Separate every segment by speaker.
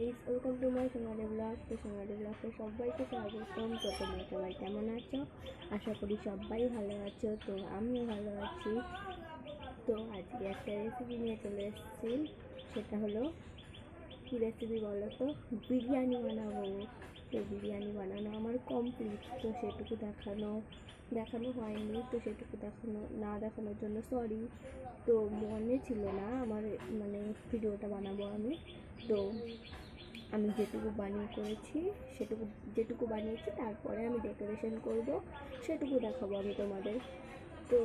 Speaker 1: Guys welcome to my Sonali blog তো সোনালি ব্লগে সবাইকে স্বাগতম তো তোমরা সবাই কেমন আছো? আশা করি সবাই ভালো আছো, তো আমিও ভালো আছি। তো আজকে একটা রেসিপি নিয়ে চলে এসেছি। সেটা হলো, কী রেসিপি বলো তো? বিরিয়ানি বানাবো। তো বিরিয়ানি বানানো আমার কমপ্লিট তো সেটুকু দেখানো দেখানো হয়নি, তো সেটুকু দেখানো, না দেখানোর জন্য সরি তো মনে ছিল না, আমার মানে ভিডিওটা বানাবো আমি। তো আমি যেটুকু বানিয়ে করেছি, সেটুকু, যেটুকু বানিয়েছি, তারপরে আমি ডেকোরেশন করব, সেটুকু দেখাবো আমি তোমাদের। তো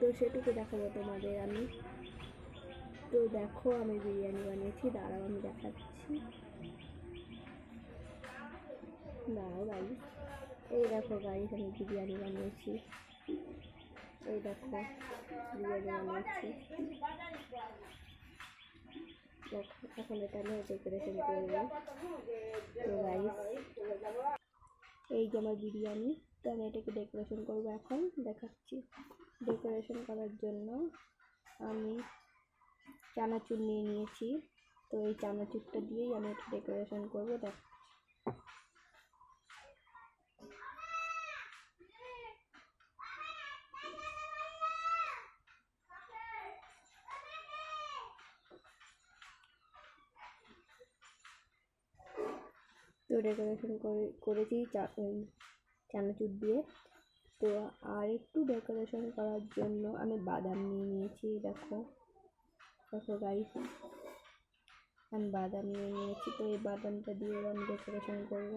Speaker 1: তো সেটুকু দেখাবো তোমাদের আমি। তো দেখো আমি বিরিয়ানি বানিয়েছি, দাঁড়াও আমি দেখাচ্ছি। দাঁড়াও গাড়ি এই দেখো গাড়ি আমি বিরিয়ানি বানিয়েছি। এই দেখো, বিরিয়ানি বানিয়েছি। এখন এটা আমি ডেকোরেশন করব তো রাইস এই যে আমার বিরিয়ানি, তো আমি এটাকে ডেকোরেশন করব এখন। দেখাচ্ছি ডেকোরেশন করার জন্য। আমি চানাচুর নিয়ে নিয়েছি। তো এই চানাচুরটা দিয়েই আমি এটা ডেকোরেশন করব। দেখ তো ডেকোরেশন করে, করেছি চানাচুর দিয়ে। তো আর একটু ডেকোরেশন করার জন্য আমি বাদাম নিয়ে নিয়েছি, দেখো। দেখো গাইস আমি বাদাম নিয়ে নিয়েছি, তো এই বাদামটা দিয়ে আমি ডেকোরেশন করব।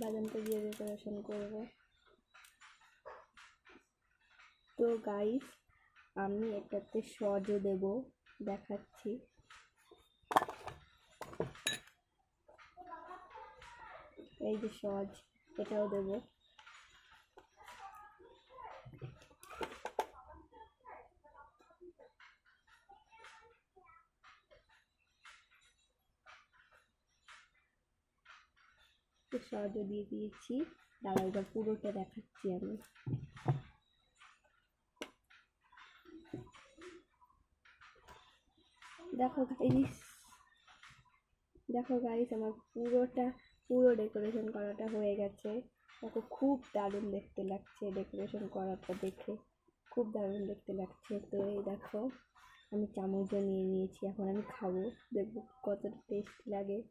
Speaker 1: বাদামটা দিয়ে ডেকোরেশন করব। তো গাইস আমি এটাতে সজও দেব। দেখাচ্ছি। এই যে সজ এটাও দেব। সজও দিয়ে দিয়েছি দাঁড়াও এবার পুরোটা দেখাচ্ছি আমি। দেখো গাইস দেখো গাইস আমার পুরোটা, পুরো ডেকোরেশন করাটা হয়ে গেছে। দেখো খুব দারুণ দেখতে লাগছে ডেকোরেশন করাটা দেখে। খুব দারুণ দেখতে লাগছে। তো এই দেখো, আমি চামচও নিয়ে নিয়েছি, এখন আমি খাব। দেখব কতটা টেস্ট লাগে।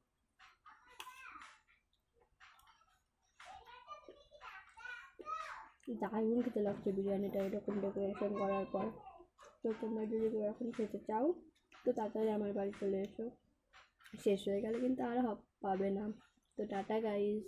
Speaker 1: দারুণ খেতে লাগছে বিরিয়ানিটা, এরকম ডেকোরেশন করার পর। তো তোমরা যদি এরকম খেতে চাও তো তাড়াতাড়ি আমার বাড়ি চলে এসো। শেষ হয়ে গেলে কিন্তু আর পাবে না। তো টাটা গাইস